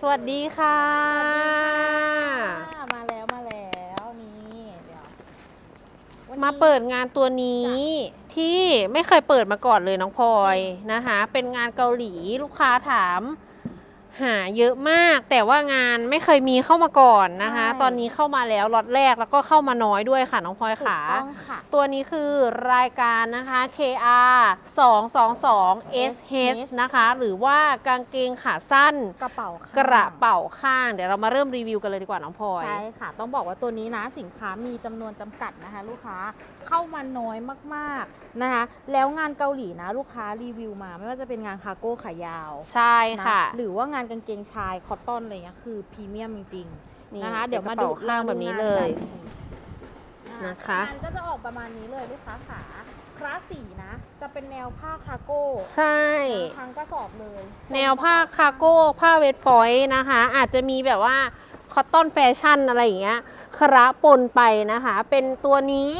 สวัสดีค่ะสวัสดีค่ะ มาแล้วมาแล้วนี่เดี๋ยววันนี้มาเปิดงานตัวนี้ที่ไม่เคยเปิดมาก่อนเลยน้องพลอยนะคะ เป็นงานเกาหลีลูกค้าถาม หาเยอะมาก แต่ว่างานไม่เคยมีเข้ามาก่อนนะคะตอนนี้เข้ามาแล้วล็อตแรกแล้วก็เข้ามาน้อยด้วยค่ะน้องพลอยถูกขา ต้องค่ะ ตัวนี้คือรายการนะคะ KR 222 SH นะคะ หรือว่ากางเกงขาสั้น กระเป๋าข้างกระเป๋าข้าง เดี๋ยวเรามาเริ่มรีวิวกันเลยดีกว่าน้องพลอย ใช่ค่ะ ต้องบอกว่าตัวนี้นะสินค้ามีจำนวนจำกัดนะคะ ลูกค้า เข้ามาน้อยมากๆนะคะแล้วงานเกาหลีนะลูกค้ารีวิวมา ไม่ว่าจะเป็นงานคาร์โก้ขายาวใช่ค่ะนหรือว่างานกางเกงชายคอตตอนอะไรเงี้ยคือพรีเมียมจริงๆนะคะเดี๋ยวมาดูกระเป๋ข้างแบบนี้เลยงานนะคะงานก็จะออกประมาณนี้เลยลูกค้าขาคลาสสีนะ จะเป็นแนวผ้าคาร์โก้ใช่ทั้งกระสอบเลย แนวผ้าคาร์โก้ผ้าเวทพอยต์นะคะ อาจจะมีแบบว่าคอตตอนแฟชั่นอะไรอย่างเงี้ยคระปนไปนะคะ เป็นตัวนี้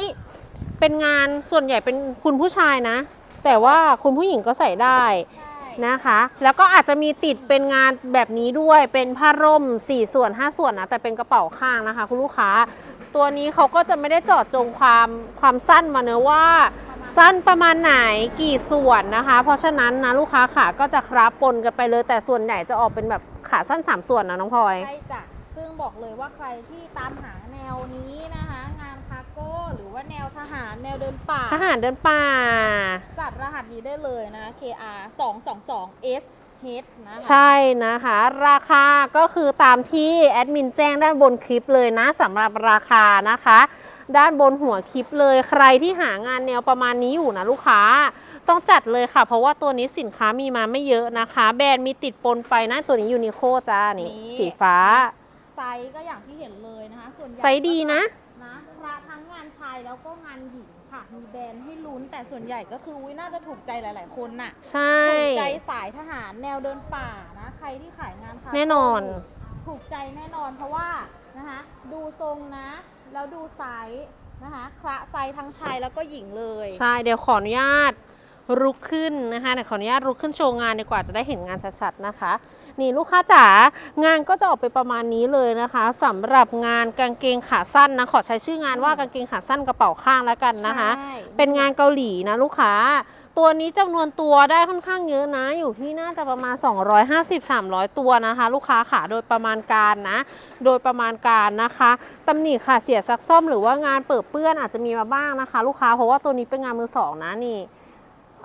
เป็นงานส่วนใหญ่เป็นคุณผู้ชายนะ แต่ว่าคุณผู้หญิงก็ใส่ได้ใช่นะคะ แล้วก็อาจจะมีติดเป็นงานแบบนี้ด้วยเป็นผ้าร่ม 4 ส่วน 5 ส่วนนะแต่เป็นกระเป๋าข้างนะคะ คุณลูกค้า ตัวนี้เขาก็จะไม่ได้เจาะจงความความสั้นมาเนอะว่า สั้นประมาณไหนกี่ส่วนนะคะ เพราะฉะนั้นนะลูกค้าขาก็จะคราปนกันไปเลย แต่ส่วนใหญ่จะออกเป็นแบบขาสั้น 3 ส่วนนะน้องพลอยใช่จ้ะซึ่งบอกเลยว่าใครที่ตามหาแนวนี้นะคะงานคาร์ โก้ หรือว่าแนวทหารแนวเดินป่า ทหารเดินป่า จัดรหัสนี้ได้เลยนะ KR 222 S H นะคะใช่นะคะ ราคาก็คือตามที่แอดมินแจ้งด้านบนคลิปเลยนะสำหรับราคานะคะ ด้านบนหัวคลิปเลยใครที่หางานแนวประมาณนี้อยู่นะลูกค้า ต้องจัดเลยค่ะ เพราะว่าตัวนี้สินค้ามีมาไม่เยอะนะคะ แบรนด์มีติดปนไปนะตัวนี้ยูนิโคจ้านี่นี่ สีฟ้า ไซส์ก็อย่างที่เห็นเลยนะคะส่วนใหญ่ไซส์ดีนะนะพระทั้งงานชายแล้วก็งานหญิงค่ะ มีแบรนด์ให้ลุ้น แต่ส่วนใหญ่ก็คือวิน่าจะถูกใจหลาย ๆ คนน่ะ ใช่ ถูกใจสายทหารแนวเดินป่านะ ใครที่ขายงานคาร์โก้แน่นอน ถูกใจแน่นอนเพราะว่านะคะดูทรงนะ แล้วดูไซส์นะคะคละไซส์ทั้งชายแล้วก็หญิงเลย ใช่เดี๋ยวขออนุญาตลุกขึ้นนะคะเดี๋ยวขออนุญาตลุกขึ้นโชว์งานดีกว่าจะได้เห็นงานชัดๆนะคะ นี่ลูกค้าจ๋างานก็จะออกไปประมาณนี้เลยนะคะสำหรับงานกางเกงขาสั้นนะขอใช้ชื่องานว่ากางเกงขาสั้นกระเป๋าข้างแล้วกันนะคะใช่เป็นงานเกาหลีนะลูกค้าตัวนี้จำนวนตัวได้ค่อนข้างเยอะนะ อยู่ที่น่าจะประมาณ 250-300 ตัวนะคะ ลูกค้าขาโดยประมาณการนะ โดยประมาณการนะคะตำหนิค่ะเสียซักซ่อมหรือว่างานเปิดเปื้อนอาจจะมีมาบ้างนะคะ ลูกค้าเพราะว่าตัวนี้เป็นงานมือสองนะนี่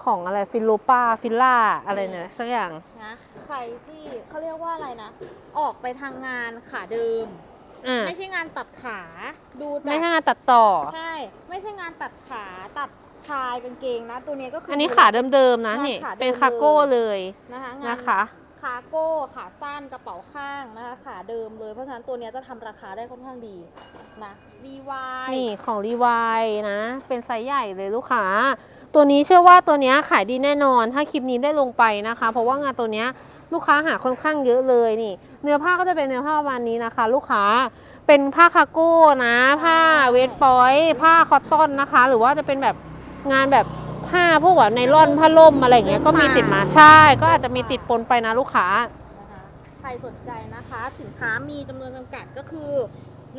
ของอะไรฟิลโลปาฟิลล่าอะไรเนี่ยสักอย่างนะใค รที่เขาเรียกว่าอะไรนะ ออกไปทางงานขาเดิม อ่าไม่ใช่งานตัดขา ดูจาไม่กใช่งานตัดต่อ ใช่ ไม่ใช่งานตัดขาตัดชายกางเกงนะ ตัวนี้ก็คืออั อันนี้ขาเดิมๆนะงานนี่ขาเดิมเป็นคาโก้เลยนะคะงานนะคะคาโก้ขาสั้นกระเป๋าข้างนะคะขาเดิมเลยเพราะฉะนั้นตัวเนี้ยจะทำราคาได้ค่อนข้างดีนะรีวายนี่ของรีวายนะ เป็นไซส์ใหญ่เลยลูกค้า ตัวนี้เชื่อว่าตัวเนี้ยขายดีแน่นอน ถ้าคลิปนี้ได้ลงไปนะคะ เพราะว่างานตัวเนี้ยลูกค้าหาค่อนข้างเยอะเลยนี่ เนื้อผ้าก็จะเป็นเนื้อผ้าประมาณนี้นะคะ ลูกค้าเป็นผ้าคาโก้นะ ผ้าเวทปอยต์ผ้าคอตตอนนะคะ หรือว่าจะเป็นแบบงานแบบผ้าพวกแบบไนล่อนผ้าล่มอะไรอย่างเงี้ยก็มีติดมาใช่ ก็อาจจะมีติดปนไปนะลูกค้านะคะใครสนใจนะคะ สินค้ามีจำนวนจำกัดก็คือ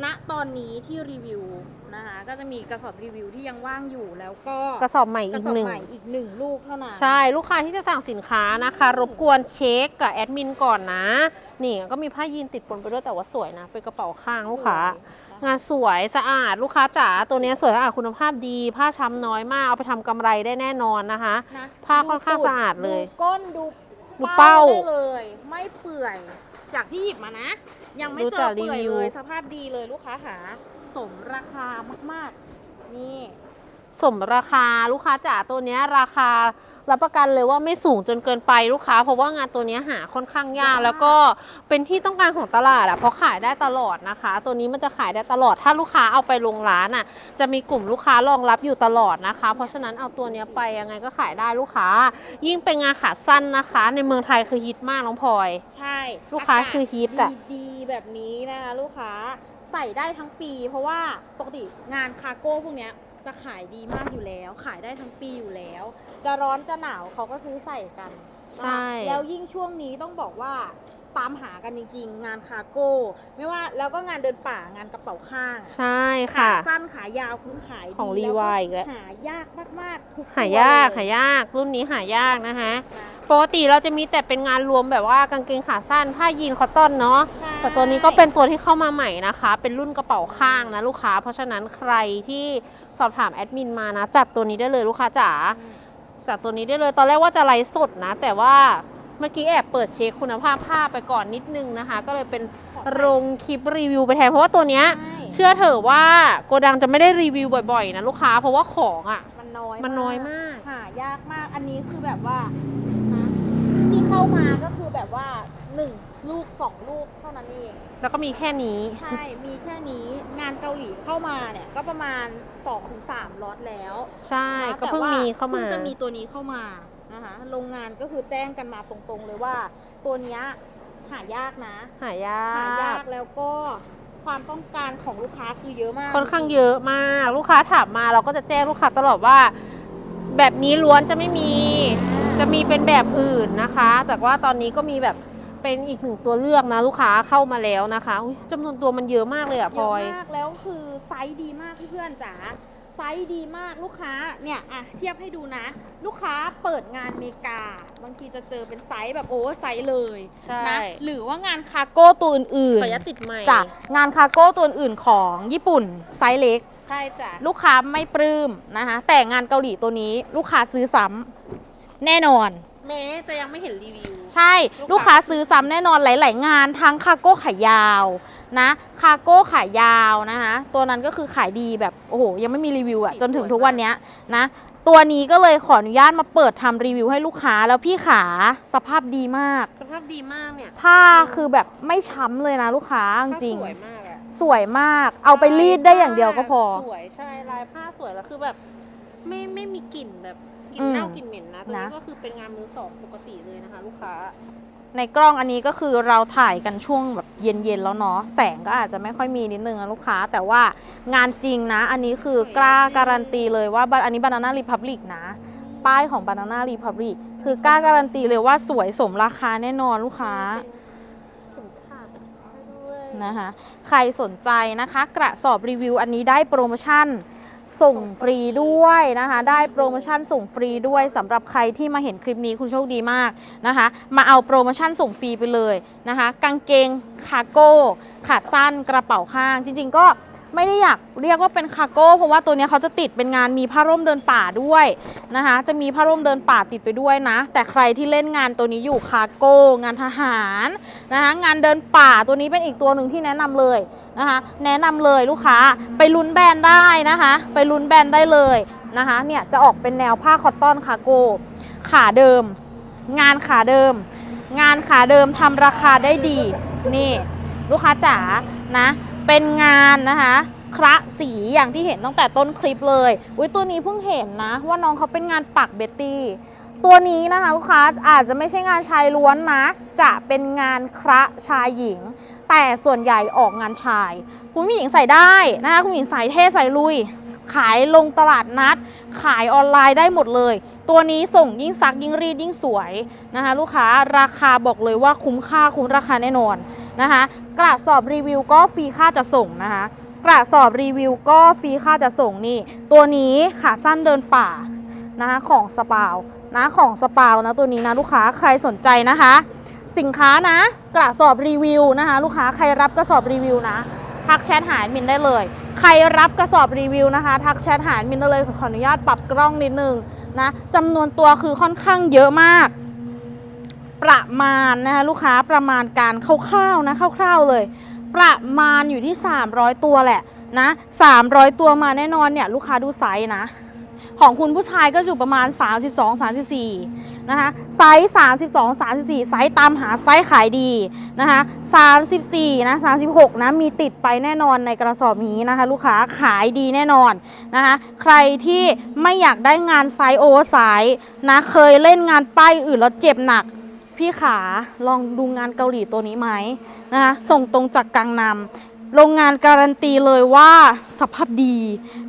ณตอนนี้ที่รีวิวนะคะก็จะมีกระสอบรีวิวที่ยังว่างอยู่แล้วก็กระสอบใหม่กอีระกสอบหนึ่ง ใหม่อีกหนึ่งลูกเท่านั้น ใช่ลูกค้าที่จะสั่งสินค้านะคะ รบกวนเช็คกับแอดมินก่อนนะ นี่ก็มีผ้ายีนติดปนไปด้วยแต่ว่าสวยนะ เป็นกระเป๋าข้างลูกค้าสวยนะคะงานสวยสะอาดลูกค้าจ๋าตัวเนี้ยสวยสะอาดคุณภาพดี ผ้าช้ำน้อยมาก เอาไปทำกำไรได้แน่นอนนะคะ นะผ้าค่อนข้างสะอาดเลยดูก้นดูดูเป้า ได้เลย ไม่เปื่อย จากที่หยิบมานะ ยังไม่ดูเจจาอกรีเปื่อยวิวเลยสภาพดีเลยลูกค้าหา สมราคามาก ๆ นี่ สมราคาลูกค้าจ๋าตัวเนี้ยราคา รับประกันเลยว่าไม่สูงจนเกินไปลูกค้า เพราะว่างานตัวเนี้ยหาค่อนข้างยากยาก แล้วก็เป็นที่ต้องการของตลาดอะเพราะขายได้ตลอดนะคะ ตัวนี้มันจะขายได้ตลอดถ้าลูกค้าเอาไปลงร้านอะจะมีกลุ่มลูกค้ารองรับอยู่ตลอดนะคะ เพราะฉะนั้นเอาตัวเนี้ยไปยังไงก็ขายได้ลูกค้า ยิ่งเป็นงานขาสั้นนะคะ ในเมืองไทยคือฮิตมากน้องพลอยใช่ลูกค้าอศคือฮิตอะดีๆแบบนี้นะคะลูกค้าใส่ได้ทั้งปี เพราะว่าปกติงานคาร์โก้พวกเนี้ย จะขายดีมากอยู่แล้ว ขายได้ทั้งปีอยู่แล้ว จะร้อนจะหนาวเขาก็ซื้อใส่กันนะคะใช่ แล้วยิ่งช่วงนี้ต้องบอกว่าตามหากันจริงๆ งานคาร์โก้ ไม่ว่าแล้วก็งานเดินป่างานกระเป๋าข้าง ใช่ขาค่ะสั้นขายาวคือขายดีของแล้วก็ Levi อีกแล้ว หายากมากๆทุกตัวหายากเลหายาก รุ่นนี้หายากนะคะนะปกติเราจะมีแต่เป็นงานรวมแบบว่ากางเกงขาสั้นผ้ายีนคอตตอนเนาะ ใช่ แต่ตัวนี้ก็เป็นตัวที่เข้ามาใหม่นะคะ เป็นรุ่นกระเป๋าข้างนะลูกค้า เพราะฉะนั้นใครที่ส อบถามแอดมินมานะ จัดตัวนี้ได้เลยลูกค้าจ๋าจัดตัวนี้ได้เลยตอนแรกว่าจะไลฟ์สดนะ แต่ว่าเมื่อกี้แอบเปิดเช็คคุณภาพผ้าไปก่อนนิดนึงนะคะ ก็เลยเป็นลงคลิปรีวิวไปแทนเพราะว่าตัวเนี้ยใช่เชื่อเถอะว่าโกดังจะไม่ได้รีวิวบ่อยๆนะลูกค้าเพราะว่าของอะ มันน้อยมันน้อยมากหายากมากอันนี้คือแบบว่านะที่เข้ามาก็คือแบบว่าหนึ่ง ลูกสองลูกเท่านั้นเอง แล้วก็มีแค่นี้ ใช่ มีแค่นี้งานเกาหลีเข้ามาเนี่ยก็ประมาณ2-3ล็อตแล้วใช่ นะก็เพิ่งแต่ว่ามีเข้ามาเพิ่งจะมีตัวนี้เข้ามานะคะโรงงานก็คือแจ้งกันมาตรงๆเลยว่า ตัวเนี้ยหายากนะ หายาหายาก กแล้วก็ความต้องการของลูกค้าคือเยอะมากค่อนข้างเยอะมาก ลูกค้าถามมาเราก็จะแจ้งลูกค้าตลอดว่า แบบนี้ล้วนจะไม่มี จะมีเป็นแบบอื่นนะคะ แต่ว่าตอนนี้ก็มีแบบ เป็นอีกหนึ่งตัวเลือกนะลูกค้าเข้ามาแล้วนะคะอุ๊ยจำนวนตัวมันเยอะมากเลยอะพเยลอะอยมากแล้วคือไซส์ดีมากเพื่อนๆจ๋าไซส์ดีมากลูกค้าเนี่ยอะเทียบให้ดูนะ ลูกค้าเปิดงานเมกา บางทีจะเจอเป็นไซส์แบบโอเวอร์ไซส์เลยใช่ นะหรือว่างานคาร์โก้ตัวอื่นขออนุญาตติดใหม่ๆจ้ะงานคาร์โก้ตัวอื่นของญี่ปุ่นไซส์เล็ก ใช่จ้ะลูกค้าไม่ปลื้มนะคะแต่งานเกาหลีตัวนี้ลูกค้าซื้อซ้ำแน่นอน แม้จะยังไม่เห็นรีวิว ใช่ลูลูกกค้าค้าซื้อซ้ำแน่นอนหลาย ๆ งานทั้งคาร์โก้ขายาวนะคาร์โก้ขายาวนะคะตัวนั้นก็คือขายดีแบบโอ้โหยังไม่มีรีวิวอะจนถึงทุกวันเนี้ยนะตัวนี้ก็เลยขออนุญาตมาเปิดทำรีวิวให้ลูกค้าแล้วพี่ขาสภาพดีมาก สภาพดีมากเนี่ยผ้าคือแบบไม่ช้ำเลยนะลูกค้าจริงสวยมากอะๆสวยมาก เอาไปรีดได้อย่างเดียวก็พอ สวยใช่ลายผ้าสวยแล้วคือแบบ ไม่ไม่มีกลิ่นแบบ กลิ่นอืมเน่ากลิ่นเหม็นนะ ตัวนี้นะ ก็คือเป็นงานมือสองปกติเลยนะคะ ลูกค้า ในกล้องอันนี้ก็คือเราถ่ายกันช่วงแบบเย็นๆแล้วเนาะแสงก็อาจจะไม่ค่อยมีนิดนึงนะลูกค้า แต่ว่างานจริงนะ อันนี้คือกล้าการันตีเลยว่าอันนี้ Banana Republic นะ ป้ายของ Banana Republic คือกล้าการันตีเลยว่าสวยสมราคาแน่นอนลูกค้าเข็มขัดให้ด้วยนะคะ ใครสนใจนะคะ กระสอบรีวิวอันนี้ได้โปรโมชั่น ส่งฟรีด้วยนะคะ ได้โปรโมชั่นส่งฟรีด้วยสำหรับใครที่มาเห็นคลิปนี้คุณโชคดีมากนะคะ มาเอาโปรโมชั่นส่งฟรีไปเลยนะคะ กางเกงคาร์โก้ขาสั้นกระเป๋าข้างจริง ๆ ก็ ไม่ได้อยากเรียกว่าเป็นคาร์โก้เพราะว่าตัวนี้เขาจะติดเป็นงานมีผ้าร่มเดินป่าด้วยนะคะ จะมีผ้าร่มเดินป่าติดไปด้วยนะ แต่ใครที่เล่นงานตัวนี้อยู่คาร์โก้งานทหารนะคะงานเดินป่าตัวนี้เป็นอีกตัวหนึ่งที่แนะนำเลยนะคะ แนะนำเลยลูกค้าไปลุ้นแบรนด์ได้นะคะ ไปลุ้นแบรนด์ได้เลยนะคะเนี่ยจะออกเป็นแนวผ้าคอตตอนคาร์โก้ขาเดิม งานขาเดิม งานขาเดิมทำราคาได้ดีนี่ลูกค้าจ๋านะ เป็นงานนะคะคระสีอย่างที่เห็นตั้งแต่ต้นคลิปเลยอุ้ยตัวนี้เพิ่งเห็นนะ ว่าน้องเขาเป็นงานปักเบตตี้ ตัวนี้นะคะลูกค้าอาจจะไม่ใช่งานชายล้วนนะ จะเป็นงานคระชายหญิง แต่ส่วนใหญ่ออกงานชาย คุณผู้หญิงใส่ได้นะคะคุณผู้หญิงใส่เท่ใส่ลุย ขายลงตลาดนัด ขายออนไลน์ได้หมดเลย ตัวนี้ส่งยิ่งซักยิ่งรีดยิ่งสวยนะคะลูกค้าราคาบอกเลยว่าคุ้มค่าคุ้มราคาแน่นอน นะคะ กระสอบรีวิวก็ฟรีค่าจะส่งนะคะ กระสอบรีวิวก็ฟรีค่าจะส่งนี่ ตัวนี้ขาสั้นเดินป่านะคะของสปาวนะของสปาวนะตัวนี้นะลูกค้าใครสนใจนะคะ สินค้านะกระสอบรีวิวนะคะ ลูกค้าใครรับกระสอบรีวิวนะทักแชทหาแอดมินได้เลย ใครรับกระสอบรีวิวนะคะ ทักแชทหาแอดมินได้เลยขออนุญาตปรับกล้องนิดนึงนะจำนวนตัวคือค่อนข้างเยอะมาก ประมาณนะคะลูกค้าประมาณการคร่าวๆนะคร่าวๆเลย ประมาณอยู่ที่ 300 ตัวแหละนะ300 ตัวมาแน่นอนเนี่ยลูกค้าดูไซส์นะ ของคุณผู้ชายก็อยู่ประมาณ 32 34นะคะไซส์32 34 ไซส์ตามหาไซส์ขายดีนะคะ34นะ36นะมีติดไปแน่นอนในกระสอบนี้นะคะ ลูกค้าขายดีแน่นอนนะคะใครที่ไม่อยากได้งานไซส์โอเวอร์ไซส์นะเคยเล่นงานป้ายอื่นแล้วเจ็บหนัก พี่ขาลองดูงานเกาหลีตัวนี้ไหมนะคะส่งตรงจากกังนำโรงงานการันตีเลยว่าสภาพดี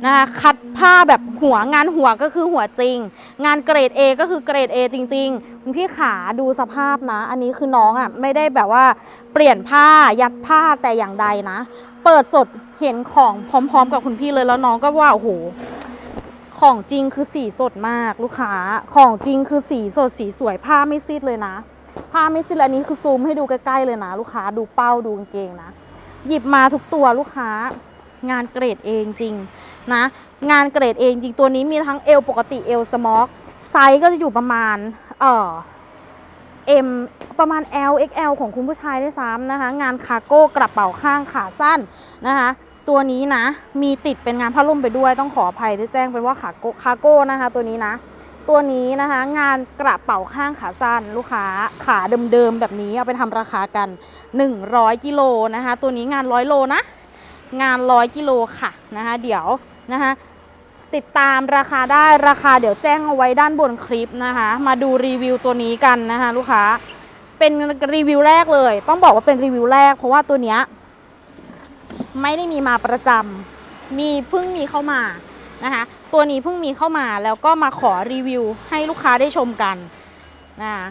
นะคะคัดผ้าแบบหัวงานหัวก็คือหัวจริง งานเกรด A ก็คือเกรด A จริงๆคุณพี่ขาดูสภาพนะ อันนี้คือน้องอะไม่ได้แบบว่าเปลี่ยนผ้ายัดผ้าแต่อย่างใดนะ เปิดสดเห็นของพร้อม ๆ กับคุณพี่เลยแล้วน้องก็ว่าโอ้โหของจริงคือสีสดมากลูกค้า ของจริงคือสีสดสีสวยผ้าไม่ซีดเลยนะ ผ้าไม่ซีดอันนี้คือซูมให้ดูใกล้ๆเลยนะ ลูกค้าดูเป้าดูกางเกงนะ หยิบมาทุกตัวลูกค้างานเกรดเองจริงนะ งานเกรดเองจริงตัวนี้มีทั้งเอลปกติเอลสมอกไซส์ก็จะอยู่ประมาณเอ่อ M ประมาณ L XL ของคุณผู้ชายด้วยซ้ำนะคะ งานคาร์โก้กระเป๋าข้างขาสั้นนะคะ ตัวนี้นะ มีติดเป็นงานผ้าร่มไปด้วยต้องขออภัยที่แจ้งเป็นว่าขาโก้คาร์โก้นะคะ ตัวนี้นะ ตัวนี้นะคะงานกระเป๋าข้างขาสั้นลูกค้าขาเดิมๆแบบนี้เอาไปทำราคากัน 100กิโลนะคะ ตัวนี้งานร้อยโลนะ งานร้อยกิโลค่ะนะคะเดี๋ยวนะคะติดตามราคาได้ราคาเดี๋ยวแจ้งเอาไว้ด้านบนคลิปนะคะ มาดูรีวิวตัวนี้กันนะคะลูกค้าเป็นรีวิวแรกเลย ต้องบอกว่าเป็นรีวิวแรก เพราะว่าตัวเนี้ยไม่ได้มีมาประจำมีเพิ่งมีเข้ามานะคะ ตัวนี้เพิ่งมีเข้ามาแล้วก็มาขอรีวิวให้ลูกค้าได้ชมกันนะคะ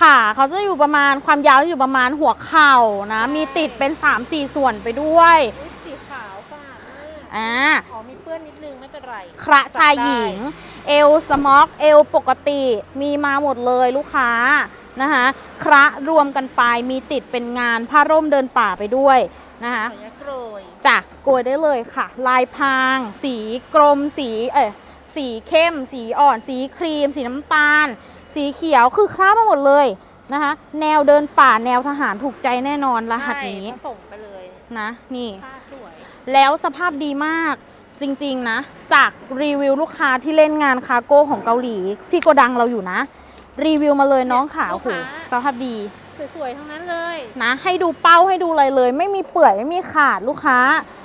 ขาเขาจะอยู่ประมาณความยาวอยู่ประมาณหัวเข่านะ มีติดเป็น 3-4 ส่วนไปด้วยสีขาวฝาดมากอ่าอ๋อมีเปื้อนนิดนึงไม่เป็นไรคระชายหญิง เอลสมอกเอลปกติมีมาหมดเลยลูกค้า นะคะคระรวมกันไปมีติดเป็นงานผ้าร่มเดินป่าไปด้วยนะคะขออนุญาตโกรยจ้ะโกยได้เลยค่ะ ลายพราง สีกรมสีเออสีเข้ม สีอ่อน สีครีม สีน้ำตาล สีเขียวคือคล้ามาหมดเลยนะคะ แนวเดินป่าแนวทหารถูกใจแน่นอนรหัสนี้ใช่ก็ส่งไปเลยนะนี่ผ้าสวยแล้วสภาพดีมากจริง ๆ นะ จากรีวิวลูกค้าที่เล่นงานคาร์โก้ของเกาหลี ที่โกดังเราอยู่นะ รีวิวมาเลยน้องขาวโหสภาพดี สวยๆทั้งนั้นเลยนะ ให้ดูเป้าให้ดูอะไรเลย ไม่มีเปื่อยไม่มีขาดลูกค้า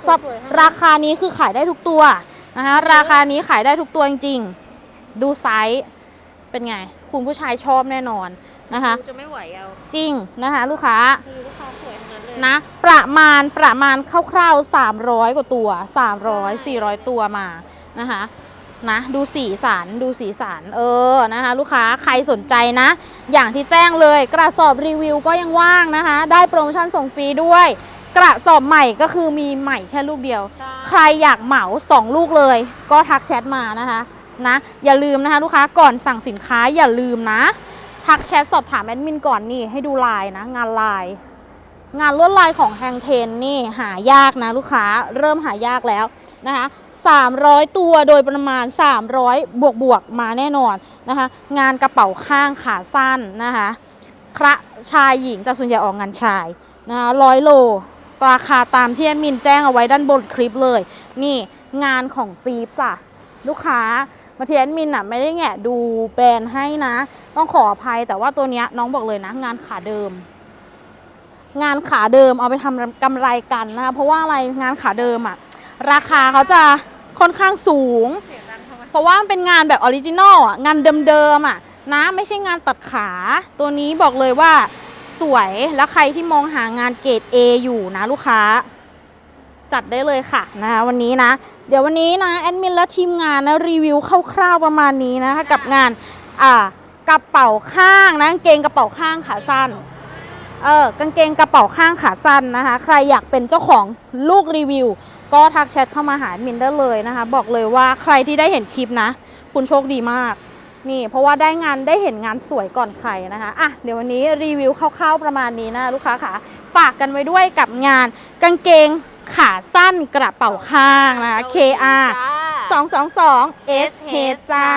สวยๆทั้งนั้นราคานี้คือขายได้ทุกตัวนะคะราคานี้ขายได้ทุกตัวจริงๆ ดูไซส์เป็นไง คุณผู้ชายชอบแน่นอนนะคะดูจะไม่ไหวเอาจริงนะคะ ลูกค้าคือลูกค้าสวยทั้งนั้นเลยนะประมาณประมาณคร่าวๆ300 กว่าตัว 300 400 ตัวมานะคะ นะดูสีสันดูสีสันเออนะคะ ลูกค้าใครสนใจนะ อย่างที่แจ้งเลยกระสอบรีวิวก็ยังว่างนะคะ ได้โปรโมชั่นส่งฟรีด้วย กระสอบใหม่ก็คือมีใหม่แค่ลูกเดียวใช่ใครอยากเหมา 2 ลูกเลย ก็ทักแชทมานะคะนะอย่าลืมนะคะ ลูกค้าก่อนสั่งสินค้าอย่าลืมนะ ทักแชทสอบถามแอดมินก่อนนี่ให้ดูลายนะ งานลาย งานลวดลายของแฮงเทนนี่หายากนะ ลูกค้าเริ่มหายากแล้ว นะคะ300 ตัวโดยประมาณ 300 บวกบวกมาแน่นอนนะคะ งานกระเป๋าข้างขาสั้นนะคะคระชายหญิงแต่ส่วนใหญ่ออกงานชายนะคะร้อยโลราคาตามที่แอดมินแจ้งเอาไว้ด้านบนคลิปเลย นี่งานของจีบจ้ะลูกค้ามาทีแอดมินอะไม่ได้แงะดูแบรนด์ให้นะ ต้องขออภัยแต่ว่าตัวนี้น้องบอกเลยนะ งานขาเดิม งานขาเดิมเอาไปทำกำไรกันนะคะเพราะว่าอะไรงานขาเดิมอะ ราคาเขาจะค่อนข้างสูงเสียงดังทำไมเพราะว่ามันเป็นงานแบบออริจินอลอะงานเดิมๆอะนะไม่ใช่งานตัดขา ตัวนี้บอกเลยว่าสวยแล้วใครที่มองหางานเกรด A อยู่นะลูกค้า จัดได้เลยค่ะนะคะวันนี้นะ เดี๋ยววันนี้นะแอดมินและทีมงานนะรีวิวคร่าวๆประมาณนี้นะคะกับงานอ่ากระเป๋าข้างนะกางเกงกระเป๋าข้างขาสั้นเออกางเกงกระเป๋าข้างขาสั้นนะคะ ใครอยากเป็นเจ้าของลูกรีวิว ก็ทักแชทเข้ามาหาแอดมินได้เลยนะคะ บอกเลยว่าใครที่ได้เห็นคลิปนะ คุณโชคดีมากนี่เพราะว่าได้งานได้เห็นงานสวยก่อนใครนะคะอะเดี๋ยววันนี้รีวิวคร่าวๆประมาณนี้นะลูกค้าค่ะฝากกันไว้ด้วยกับงานกางเกงขาสั้นกระเป๋าข้างนะคะ KR 222 S H จ้า